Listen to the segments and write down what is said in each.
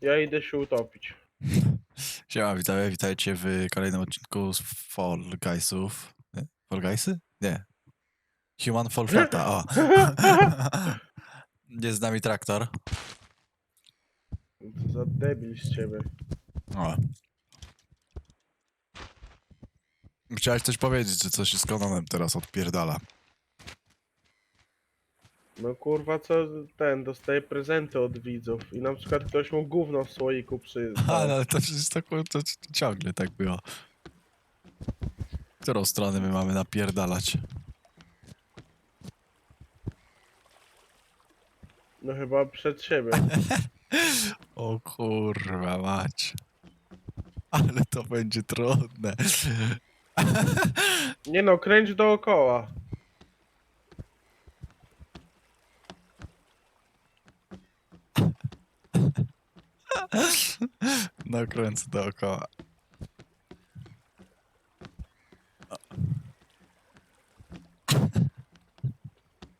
Ja idę się utopić. Siema, witaj, witajcie w kolejnym odcinku z Fall Guysów. Nie? Fall Guysy? Nie. Human Fall Flata, o. Jest z nami traktor. Co za debil z ciebie. O. Chciałeś coś powiedzieć, że coś z Kononem teraz odpierdala. No kurwa, co ten, dostaje prezenty od widzów i na przykład ktoś mu gówno w słoiku przy... A, no, ale to przecież to, kur- to, to ciągle tak było. Którą stronę my mamy napierdalać? No chyba przed siebie. O kurwa mać. Ale to będzie trudne. Nie no, kręć dookoła. No kręcę dookoła.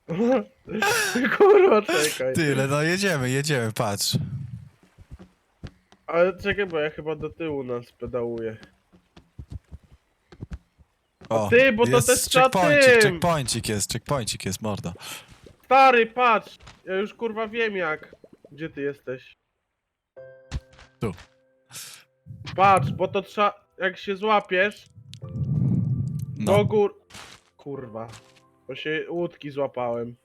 kurwa, czekaj. Tyle, no jedziemy, jedziemy, patrz. Ale czekaj, bo ja chyba do tyłu nas pedałuję. O, ty, bo to jest też trzeba checkpointik, tym. checkpointik jest, checkpointik jest, mordo. Stary, patrz! Ja już kurwa wiem jak. Gdzie ty jesteś? Tu. Patrz, bo to trzeba... Jak się złapiesz, do No, gór... Kurwa. Bo się łódki złapałem.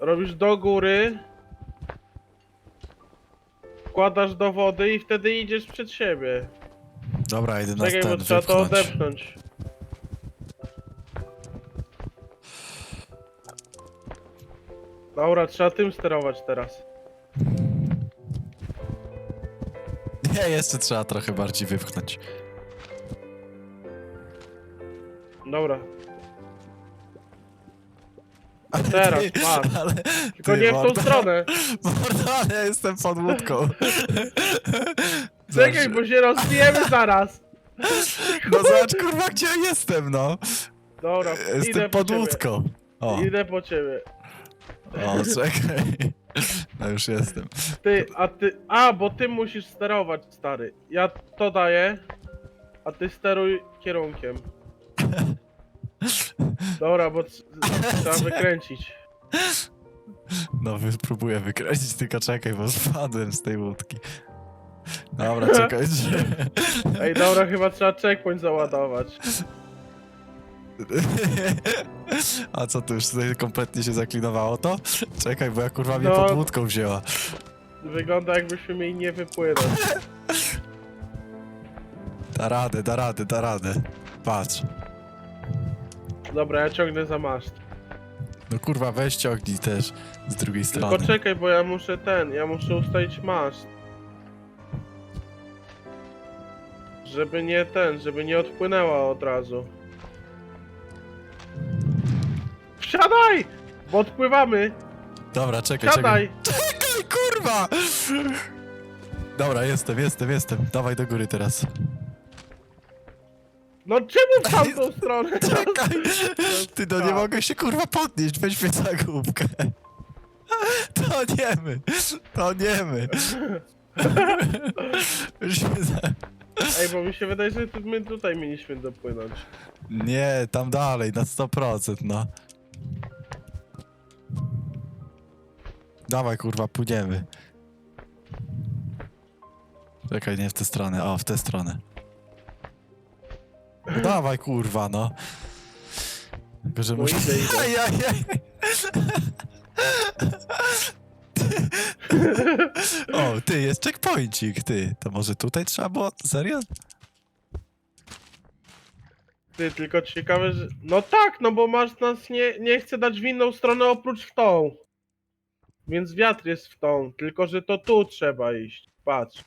Robisz do góry. Wkładasz do wody i wtedy idziesz przed siebie. dobra, idę na Czekaj, bo ten trzeba to wypchnąć. odepchnąć. Dobra, trzeba tym sterować teraz. Nie, jeszcze trzeba trochę bardziej wypchnąć. Dobra, Ale teraz, ty- ale tylko ty, nie w tą stronę. Mordo, ale ja jestem pod łódką. Czekaj, bo się rozbijemy zaraz. No zobacz kurwa, gdzie ja jestem, no. Dobra, idę Jestem po pod ciebie. łódką. O, Idę po ciebie. o, czekaj. No już jestem. Ty, a ty... A, bo ty musisz sterować, stary. Ja to daję, a ty steruj kierunkiem. Dobra, bo trzeba wykręcić. No, wy- próbuję wykręcić, tylko czekaj, bo spadłem z tej łódki. Dobra, czekaj. Ej, dobra, chyba trzeba checkpoint załadować. A co, tu już tutaj kompletnie się zaklinowało to? Czekaj, bo ja kurwa mnie No. pod łódką wzięła. Wygląda jakbyśmy mieli nie wypłynąć. Da radę, da radę, da radę. Patrz. Dobra, ja ciągnę za maszt. No kurwa, weź ciągnij też z drugiej strony. Tylko czekaj, bo ja muszę ten, ja muszę ustalić maszt. Żeby nie ten, żeby nie odpłynęła od razu. Wsiadaj! Bo odpływamy! Dobra, czekaj, Wsiadaj! czekaj. Czekaj, kurwa! Dobra, jestem, jestem, jestem. Dawaj do góry teraz. No czemu w tamtą stronę? Czekaj! Ty no nie Tak. mogę się kurwa podnieść, weź mnie za główkę. To nie my, to nie my. Już mnie za- Ej, bo mi się wydaje, że tu- my tutaj mieliśmy dopłynąć. Nie, tam dalej, na 100%, no. Dawaj kurwa, pójdziemy. Czekaj, nie w tę stronę, o, w tę stronę. No dawaj kurwa, no. Tylko, że No muszę... idę, idę. Ajajaj. O, ty, jest checkpointik, ty. To może tutaj trzeba było? Serio? Ty, tylko ciekawe, że... No tak, no bo masz nas nie, nie chce dać w inną stronę oprócz w tą. Więc wiatr jest w tą, tylko że to tu trzeba iść. Patrz.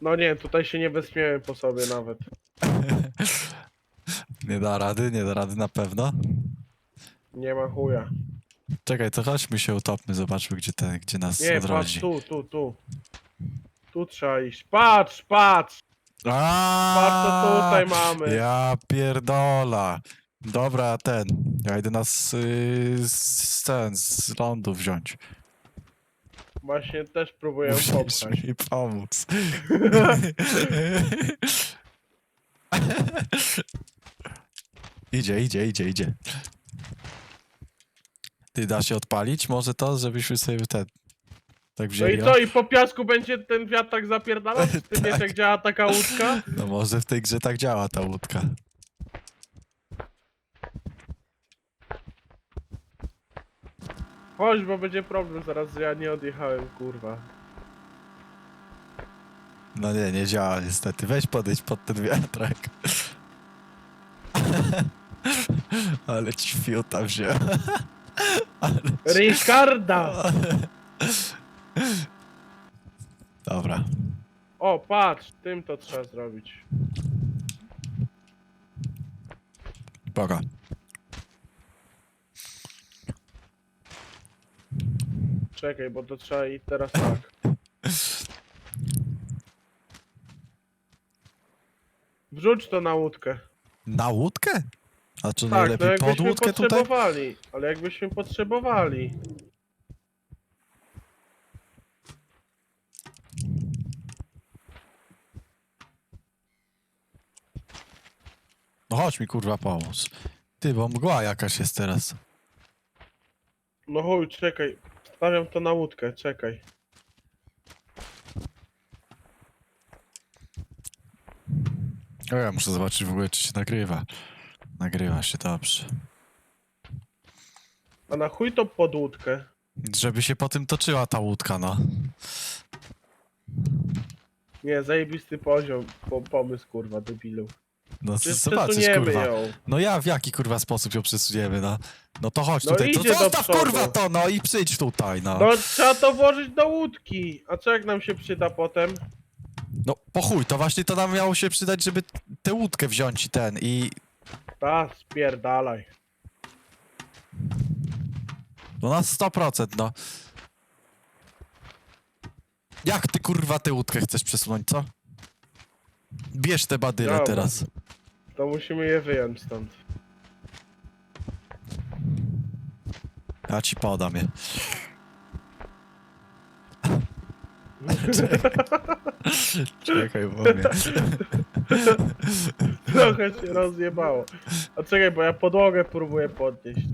No nie, tutaj się nie wespniemy po sobie nawet. Nie da rady, nie da rady na pewno. Nie ma chuja. Czekaj, to chodźmy się utopmy, zobaczmy gdzie, ten, gdzie nas Nie, patrz odrodzi. tu, tu, tu. Tu trzeba iść. Patrz, patrz! Patrz co tutaj mamy. Ja pierdola. Dobra, ten. Ja idę nas z, z, ten, z lądu wziąć. Właśnie też próbuję Musisz popchać. mi pomóc. idzie, idzie, idzie, idzie. Ty da się odpalić może to, żebyśmy sobie ten... Tak No wzięli? i co, i po piasku będzie ten wiatr tak zapierdalał? Ty Tak. wiesz jak działa taka łódka? No może w tej grze tak działa ta łódka. Chodź, bo będzie problem zaraz, że ja nie odjechałem, kurwa. No nie, nie działa niestety. Weź podejdź pod ten wiatrak. Ale ci fiuta wziął. Ale Ricarda! Dobra. O, patrz, tym to trzeba zrobić. Boga. Czekaj, bo to trzeba i teraz tak. Wrzuć to na łódkę. Na łódkę? A czy Tak, no najlepiej pod jakbyśmy łódkę tutaj? potrzebowali. Ale jakbyśmy potrzebowali. No chodź mi kurwa pomóc. Ty, bo mgła jakaś jest teraz. No chuj, czekaj. Stawiam to na łódkę, czekaj. O, ja muszę zobaczyć w ogóle, czy się nagrywa. Nagrywa się dobrze. A na chuj to pod łódkę. Żeby się po tym toczyła ta łódka, no. Nie, zajebisty poziom, po, pomysł kurwa, debilu. No Przecież zobaczysz, przesuniemy kurwa. ją. No ja w jaki kurwa sposób ją przesuniemy, no? No to chodź No tutaj, to idzie do zostaw przodu. kurwa to, no i przyjdź tutaj, no. No trzeba to włożyć do łódki. A co jak nam się przyda potem? No po chuj, to właśnie to nam miało się przydać, żeby tę łódkę wziąć i ten, i... Ta, spierdalaj. No na 100%, no. Jak ty kurwa tę łódkę chcesz przesunąć, co? Bierz te badyle Dobra. teraz. To musimy je wyjąć stąd. Ja ci podam je. Czekaj, bo mnie... Trochę się rozjebało. A czekaj, bo ja podłogę próbuję podnieść.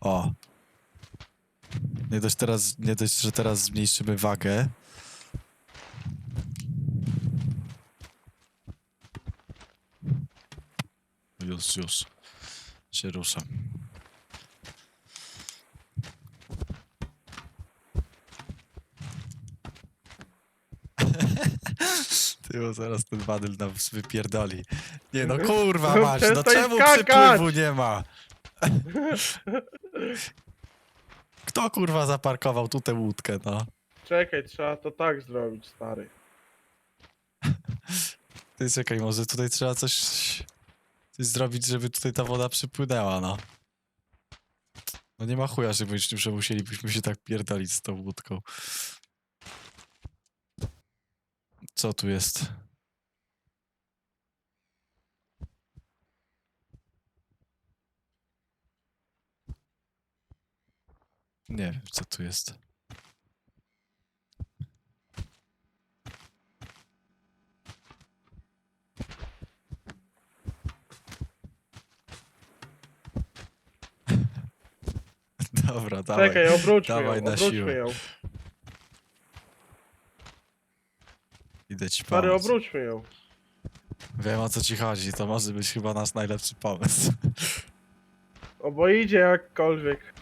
O. Nie dość teraz, nie dość, że teraz zmniejszymy wagę. Już, już. Się ruszam. Ty, bo zaraz ten wadyl nam wypierdoli. Nie no, kurwa No mać, no przestań czemu skakać! przepływu nie ma? Kto kurwa zaparkował tu tę łódkę, no? Czekaj, trzeba to tak zrobić, stary. Ty czekaj, może tutaj trzeba coś, coś zrobić, żeby tutaj ta woda przypłynęła, no. No nie ma chuja, żebyśmy, że musielibyśmy się tak pierdolić z tą łódką. Co tu jest? Nie wiem, co tu jest. Dobra, dawaj. Czekaj, obróćmy dawaj ją, na obróćmy siłę. ją. Idę ci Stary, pomóc. obróćmy ją. Wiem o co ci chodzi, to może być chyba nasz najlepszy pomysł. O, bo idzie jakkolwiek.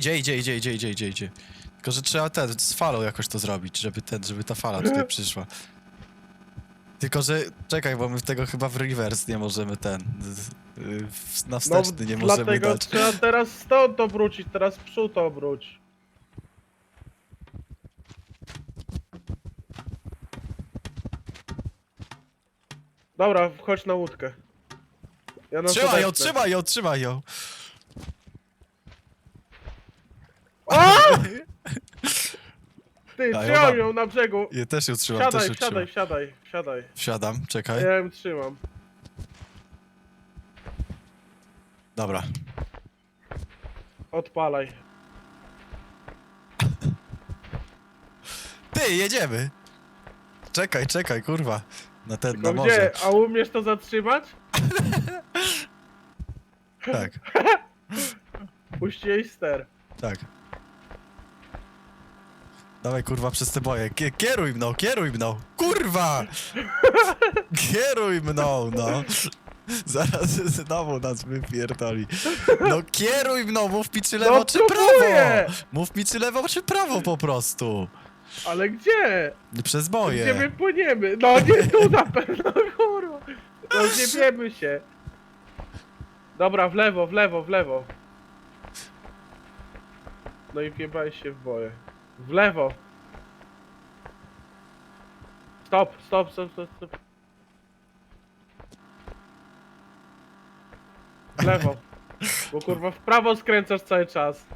idzie, idzie, idzie, idzie, idzie, idzie, idzie. Tylko, że trzeba ten, z falą jakoś to zrobić, żeby ten, żeby ta fala tutaj przyszła. Tylko, że czekaj, bo my w tego chyba w reverse nie możemy ten. y, Na No, wsteczny nie możemy dlatego dać. trzeba teraz stąd obrócić, teraz w przód obróć. Dobra, wchodź na łódkę. Ja Trzymaj ją, trzymaj ją, trzymaj ją. A! Ty, Ja ją trzymam mam. ją na brzegu. Ja też ją trzymam, też Wsiadaj, ją trzymam. wsiadaj, wsiadaj. Wsiadam, czekaj. Ja ją trzymam. Dobra. Odpalaj. Ty, jedziemy. Czekaj, czekaj, kurwa. Na ten, na morze. gdzie? A umiesz to zatrzymać? Tak, Puść jej ster. tak. Dawaj, kurwa, przez te boje. Kie- Kieruj mną, kieruj mną. Kurwa! Kieruj mną, no. Zaraz znowu nas wypierdoli. No kieruj mną, mów mi czy lewo, No czy próbuję! prawo. Mów mi czy lewo, czy prawo po prostu. Ale gdzie? Przez Gdzie boje. my płyniemy? No nie tu na pewno, kurwa. No nie wiemy się. Dobra, w lewo, w lewo, w lewo. No i wjebałeś się w boje. W lewo. Stop, stop, stop, stop, stop. W lewo. Bo kurwa w prawo skręcasz cały czas.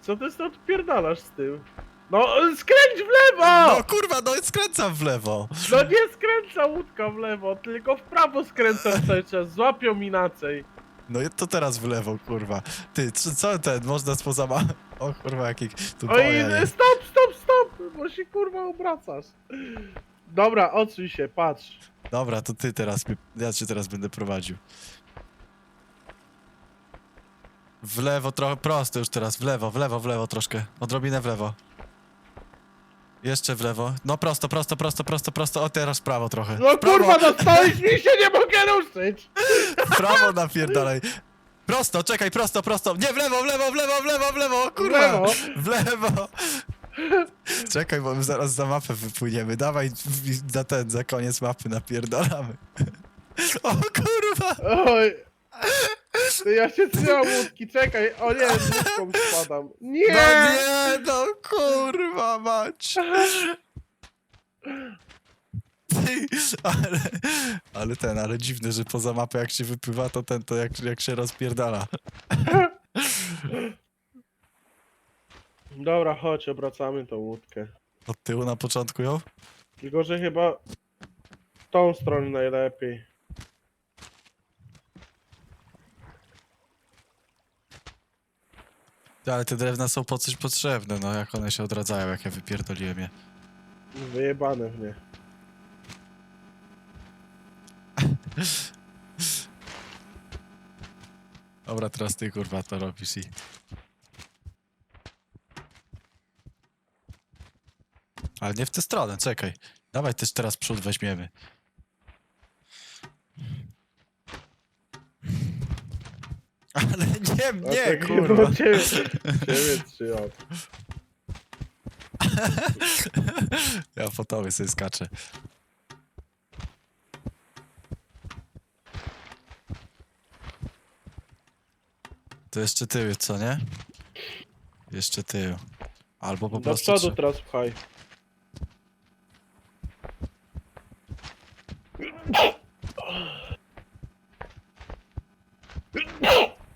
Co ty stąd odpierdalasz z tym? No skręć w lewo! No kurwa, no skręcam w lewo. No nie skręca łódka w lewo, tylko w prawo skręcasz cały czas, złapią inaczej. No i to teraz w lewo, kurwa. Ty, co, co ten, można spoza ma... O kurwa, jaki tu Oj, boja jest. stop, stop, stop, bo się kurwa obracasz. Dobra, odsuń się, patrz. Dobra, to ty teraz, ja cię teraz będę prowadził. W lewo trochę, prosto już teraz, w lewo, w lewo, w lewo troszkę. Odrobinę w lewo. Jeszcze w lewo. No prosto, prosto, prosto, prosto, prosto. O, teraz w prawo trochę. No w prawo, kurwa, dostałeś mi się, nie mogę ruszyć. w prawo napierdalaj. Prosto, czekaj, prosto, prosto. Nie, w lewo, w lewo, w lewo, w lewo, w lewo, kurwa. lewo. W lewo. Czekaj, bo my zaraz za mapę wypłyniemy. Dawaj w- za ten, za koniec mapy napierdalamy. O kurwa! Oj. Ja się trzymam łódki, czekaj, o nie, z łódką spadam. Nie! No nie, no kurwa mać. Ty, ale, ale ten, ale dziwne, że poza mapę jak się wypływa, to ten, to jak, jak się rozpierdala. Dobra, chodź, obracamy tą łódkę. Od tyłu na początku ją? Tylko, że chyba w tą stronę najlepiej. Ale te drewna są po coś potrzebne, no jak one się odradzają, jak ja wypierdoliłem je. Wyjebane w nie. Dobra, teraz ty kurwa to robisz i... Ale nie w tę stronę, czekaj. Dawaj też teraz przód weźmiemy. Ale nie mnie, Dlatego kurwa. do Ciebie, ciebie trzymam. Ja tobie sobie skaczę. To jeszcze tył, co nie? Jeszcze tył. Albo po Do prostu... przodu trze- teraz pchaj.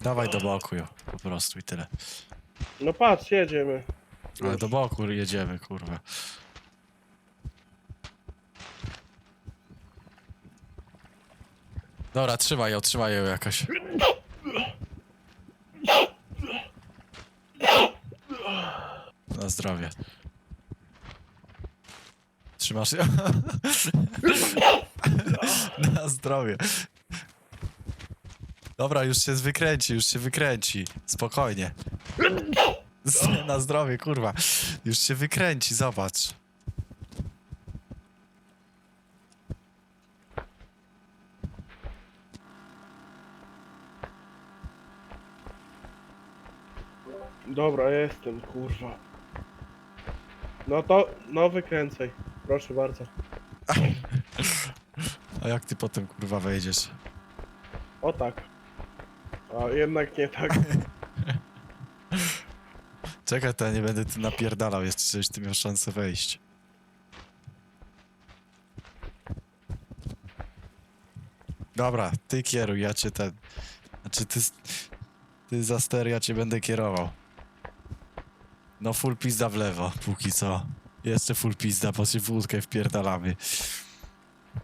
Dawaj do boku jo, po prostu i tyle. No patrz, jedziemy. Ale do boku jedziemy, kurwa. Dobra, trzymaj ją, trzymaj ją jakoś. Na zdrowie. Trzymasz ją? Na zdrowie. Dobra, już się wykręci, już się wykręci. Spokojnie. Na zdrowie, kurwa. Już się wykręci, zobacz. Dobra, jestem, kurwa. No to, no wykręcaj. Proszę bardzo. A jak ty potem kurwa wejdziesz? O tak. A jednak nie tak. Czekaj, to ja nie będę tu napierdalał jeszcze, żebyś ty miał szansę wejść. Dobra, ty kieruj, ja cię ten... Znaczy ty... Ty za ster, ja cię będę kierował. No full pizda w lewo, póki co. Jeszcze full pizda, bo się w łódkę wpierdalamy.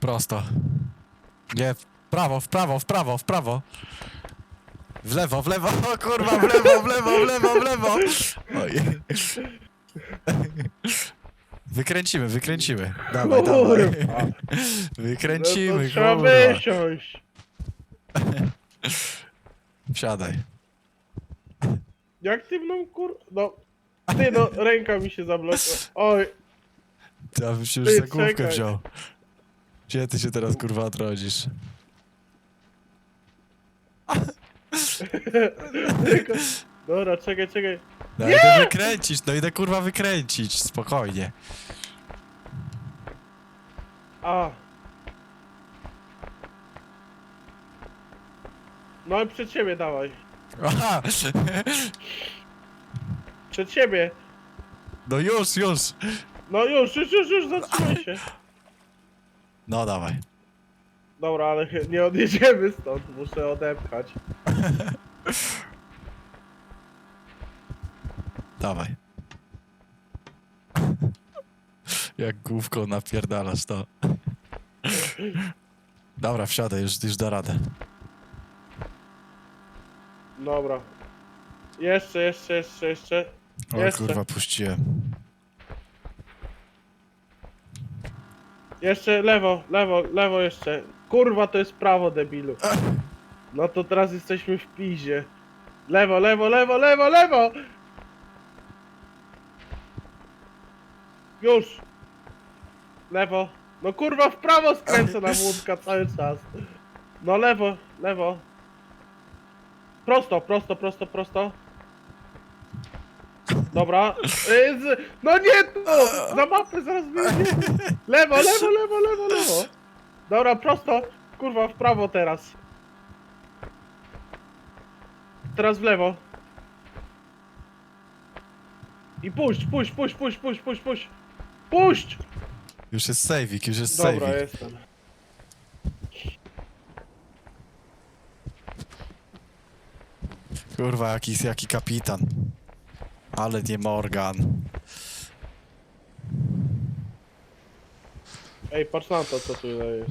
Prosto. Nie, w prawo, w prawo, w prawo, w prawo. W lewo, w lewo, o kurwa, w lewo, w lewo, w lewo, w lewo. Oj. Wykręcimy, wykręcimy. Dawaj, dawaj. Kurwa. Wykręcimy, no to trzeba kurwa. wysiąść. Wsiadaj. Jak ty mną kur... No. Ty no, ręka mi się zablokowała. Oj, Ty, a bym się już Ty, za główkę czekaj. wziął. Gdzie ty się teraz kurwa odrodzisz? tylko... Dobra, czekaj, czekaj. No idę wykręcić, no idę kurwa wykręcić, spokojnie. A. No i przed siebie dawaj. Aha! Przed siebie. No już, już! No już, już, już, już, zatrzymaj się. No dawaj. Dobra, ale chy- nie odjedziemy stąd, muszę odepchać. Dawaj. Jak główką napierdalasz to. Dobra, wsiadaj, już, już da radę. Dobra. Jeszcze, jeszcze, jeszcze, jeszcze. O Jeszcze. kurwa, puściłem. Jeszcze lewo, lewo, lewo jeszcze. Kurwa, to jest prawo, debilu. No to teraz jesteśmy w pizie. Lewo, lewo, lewo, lewo, lewo! Już! Lewo. No kurwa, w prawo skręcę na łódka cały czas. No lewo, lewo. Prosto, prosto, prosto, prosto. Dobra. Y, z- No nie tu! Za mapę zaraz wyjdzie. Lewo, lewo, lewo, lewo, lewo. Dobra, prosto. Kurwa, w prawo teraz. Teraz w lewo. I puść, puść, puść, puść, puść, puść, puść. Puść! Już jest sejwik, już jest Dobra, sejwik. jestem. Kurwa, jaki, jaki kapitan. Ale nie Morgan. Ej, patrz na to, co tutaj jest.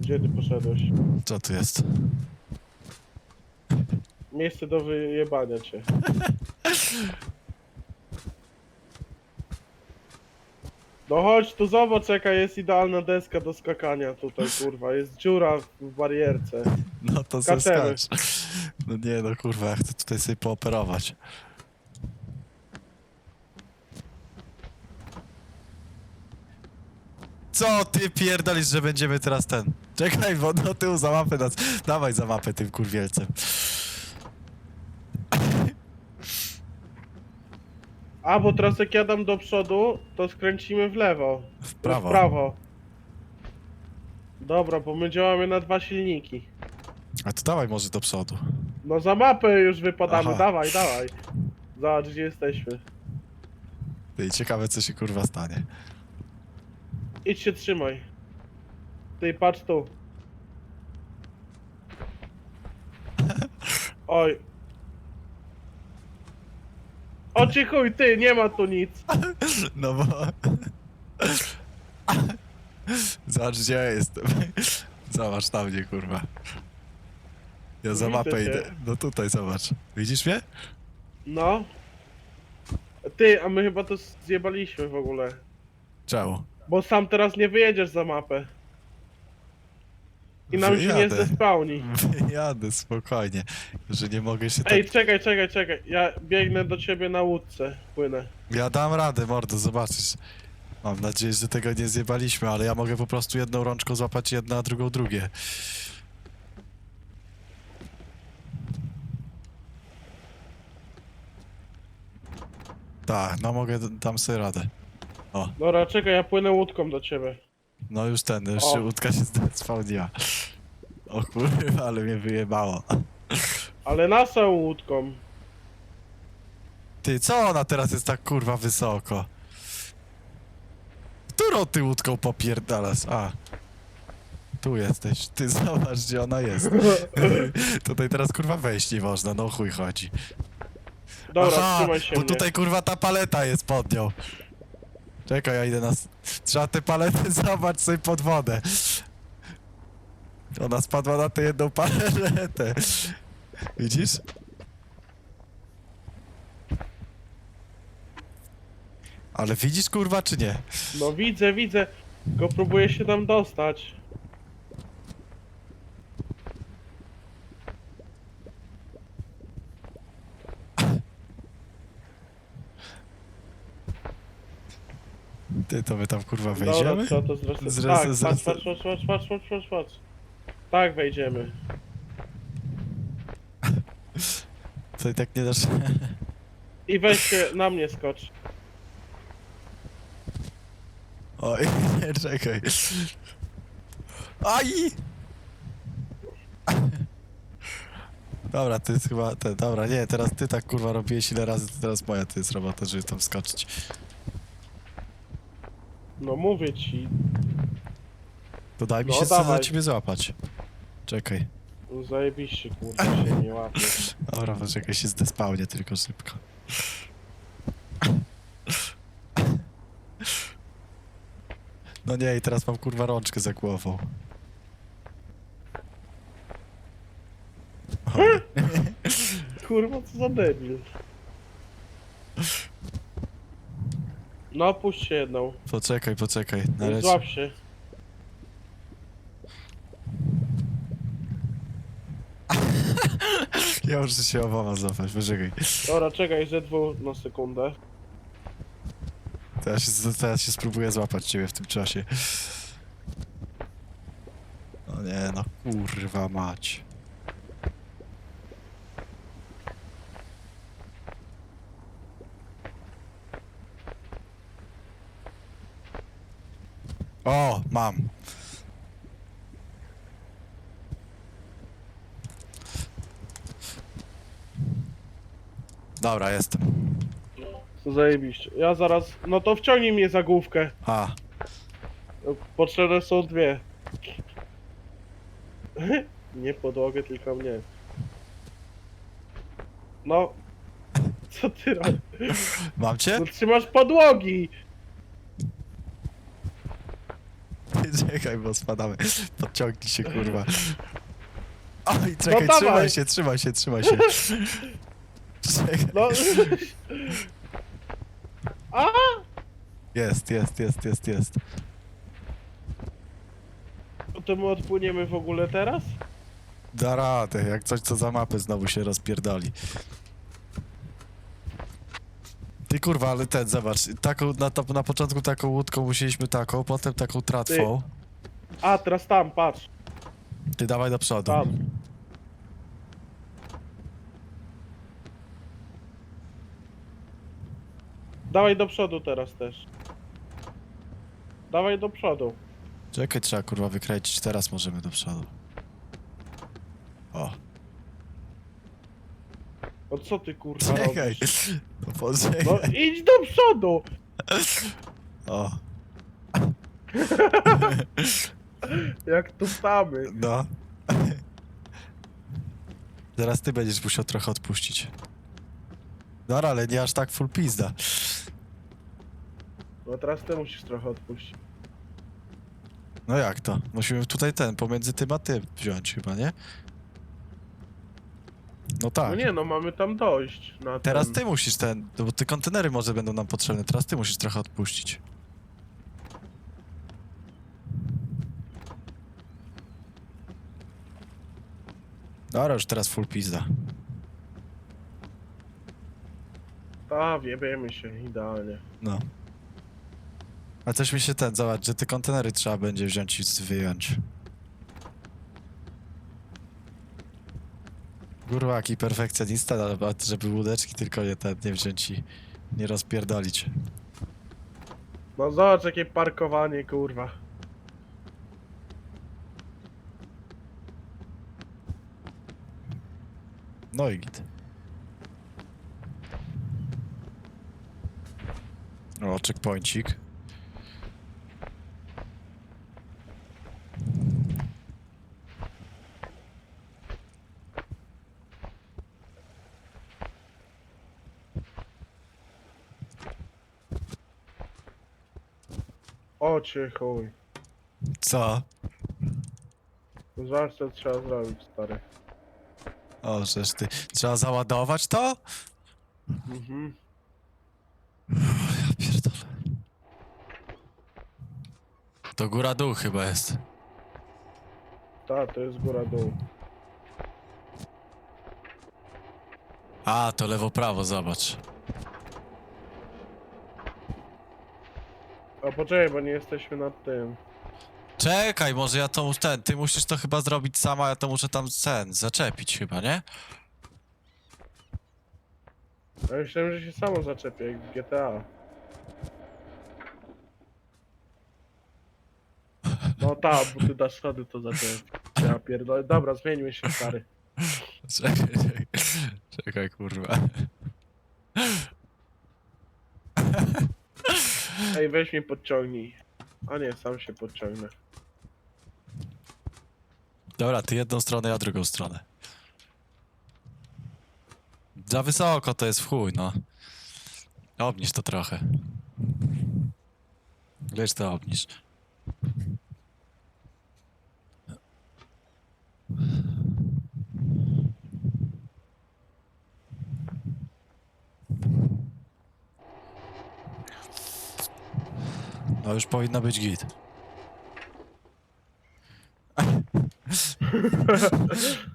Gdzie ty poszedłeś? Co tu jest? Miejsce do wyjebania cię. No chodź tu zobacz jaka jest idealna deska do skakania tutaj kurwa. Jest dziura w barierce. No to zaskacz. No nie no kurwa, ja chcę tutaj sobie pooperować. Co ty pierdolisz, że będziemy teraz ten? Czekaj, bo do tyłu za mapę nas. Dawaj za mapę tym kurwielcem. A bo teraz jak jadam do przodu, to skręcimy w lewo. W prawo. W prawo. Dobra, bo my działamy na dwa silniki. A to dawaj może do przodu. No za mapę już wypadamy, Aha. dawaj, dawaj. Zobacz gdzie jesteśmy. Ty, ciekawe co się kurwa stanie. Idź się trzymaj. Ty patrz tu. Oj. O ci chuj, ty, nie ma tu nic. No bo... Zobacz gdzie ja jestem. Zobacz tam mnie kurwa. Ja za Widzę mapę cię. idę. No tutaj zobacz. Widzisz mnie? No. Ty, a my chyba to zjebaliśmy w ogóle. Czemu? Bo sam teraz nie wyjedziesz za mapę. I nam się nie Wyjadę. zespałni. Jadę spokojnie, że nie mogę się Ej, tak... czekaj, czekaj, czekaj. Ja biegnę do ciebie na łódce. Płynę. Ja dam radę, mordo, zobaczysz. Mam nadzieję, że tego nie zjebaliśmy, ale ja mogę po prostu jedną rączką złapać jedno, a drugą drugie. Tak, no mogę, dam sobie radę. Dobra, czekaj, ja płynę łódką do ciebie. No już ten, już O. się łódka się spawniła. O kurwa, ale mnie wyjebało. Ale naszą łódką. Ty, co ona teraz jest tak kurwa wysoko? Którą ty łódką popierdalasz? A. tu jesteś. Ty zobacz, gdzie ona jest. tutaj teraz kurwa wejść nie można, no chuj chodzi. Dobra, Aha, trzymaj się bo mnie. tutaj kurwa ta paleta jest pod nią. Czekaj, ja idę na... Trzeba te palety zobacz sobie pod wodę. Ona spadła na tę jedną paletę. Widzisz? Ale widzisz kurwa czy nie? No widzę, widzę. Tylko próbuję się tam dostać. Ty, to my tam kurwa Dobra, wejdziemy? to zresztą. Zres- Tak, patrz, patrz, patrz, patrz, patrz, patrz, patrz, patrz. Tak, wejdziemy. Tutaj tak nie dasz... I weź się, na mnie skocz. Oj, nie, czekaj. Aj! Dobra, to jest chyba dobra, nie, teraz ty tak kurwa robiłeś ile razy, to teraz moja to jest robota, żeby tam skoczyć. No mówię ci. To daj mi No, się co za dawaj. ciebie złapać. Czekaj. No zajebiście, kurwa, się nie łapie. Dobra, poczekaj, się zdespałnie tylko szybko. No nie, i teraz mam kurwa rączkę za głową. O, Kurwa, co za debil. No, puść się jedną. poczekaj, poczekaj. No, Nareszcie. złap się. Ja muszę się obama złapać, poczekaj. Dobra, czekaj, ze dwóch na sekundę. Teraz się, teraz się spróbuję złapać ciebie w tym czasie. No nie, no kurwa mać. O, mam. Dobra, jestem. To zajebiście. Ja zaraz... No to wciągnij mnie za główkę. A, Potrzebne są dwie. Nie podłogę, tylko mnie. No. Co ty robisz? mam cię? No trzymasz podłogi! Czekaj, bo spadamy. Podciągnij się, kurwa. Oj, czekaj, dawaj. trzymaj się, trzymaj się, trzymaj się. Czekaj. No. A! Jest, jest, jest, jest, jest. To my odpłyniemy w ogóle teraz? Da radę, jak coś co za mapy znowu się rozpierdoli. Ty kurwa, ale ten, zobacz, taką, na, na początku taką łódką musieliśmy taką, potem taką tratwą. A, teraz tam, patrz. Ty dawaj do przodu. Tam. Dawaj do przodu teraz też. Dawaj do przodu. Czekaj, trzeba kurwa wykręcić, teraz możemy do przodu. O, O co ty kurwa czekaj. robisz? No poczekaj. No idź do przodu! O, Jak tu stamy. no. Zaraz ty będziesz musiał trochę odpuścić. Dobra, ale nie aż tak full pizda. No teraz ty musisz trochę odpuścić. No jak to? Musimy tutaj ten, pomiędzy tym a tym wziąć chyba, nie? No tak. No nie no, mamy tam dojść. Na Teraz ten. ty musisz ten, no bo te kontenery może będą nam potrzebne, teraz ty musisz trochę odpuścić. Dobra, już teraz full pizda. A, wiebiemy się, idealnie. No. A coś mi się ten, zobacz, że te kontenery trzeba będzie wziąć i wyjąć. Jaki perfekcjonista, ale żeby łódeczki tylko nie ten, nie wziąć i nie rozpierdolić. No zobacz jakie parkowanie, kurwa. No i git. O, checkpointik. O cię chuj. Co? Żal co trzeba zrobić, stary. O, żeż ty. Trzeba załadować to? Mhm. Ja pierdolę. To góra dół chyba jest. Tak, to jest góra dół. A, to lewo prawo, zobacz. A poczekaj, bo nie jesteśmy nad tym. Czekaj, może ja to ten, ty musisz to chyba zrobić sama, ja to muszę tam ten, zaczepić chyba, nie? Ja myślałem, że się samo zaczepię, jak w GTA. No tak, bo ty dasz schody, to zaczepię. Ja pierdolę. Dobra, zmieńmy się, stary. Czekaj, czekaj, czekaj kurwa. Ej, weź mnie podciągnij. A nie, sam się podciągnę. Dobra, ty jedną stronę, ja drugą stronę. Za wysoko to jest w chuj, no. Obniż to trochę. Wiesz to obniż. No już powinno być git.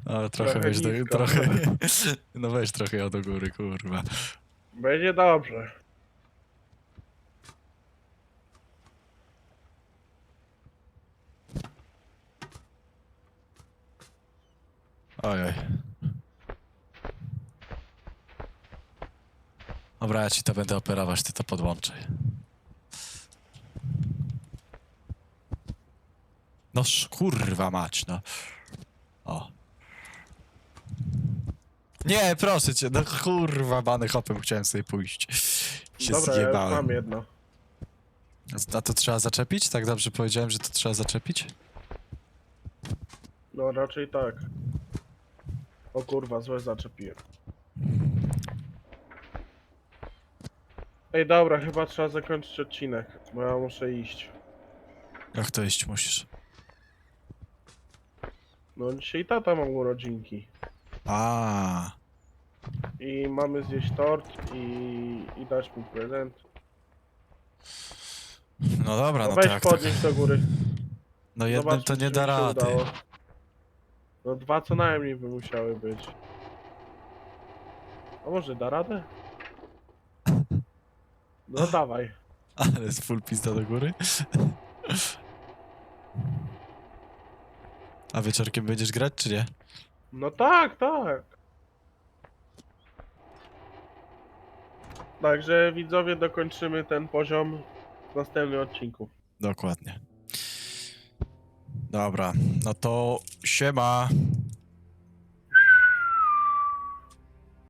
Trochę Trochę weź do, nisko. trochę. No weź trochę ja do góry, kurwa. Będzie dobrze. Ojoj. Dobra, ja ci to będę operować, ty to podłączaj. No sz- kurwa mać, no. O. Nie, proszę cię, no kurwa, bany hopem chciałem sobie pójść. Się Dobra, ja zjebałem. mam jedno. A to trzeba zaczepić? Tak dobrze powiedziałem, że to trzeba zaczepić? No raczej tak. O kurwa, złe zaczepiłem. Ej, dobra, chyba trzeba zakończyć odcinek, bo ja muszę iść. Jak to iść musisz? No dzisiaj tata mam urodzinki. A, I mamy zjeść tort i, i dać mu prezent. no dobra, No no to weź jak to... podnieść do góry. No jednym Zobaczmy, to czy nie mi da się rady. udało. No dwa co najmniej by musiały być. A może da radę? No dawaj. Ale jest full pizda do góry. A wieczorkiem będziesz grać, czy nie? No tak, tak. Także widzowie dokończymy ten poziom w następnym odcinku. Dokładnie. Dobra, no to siema.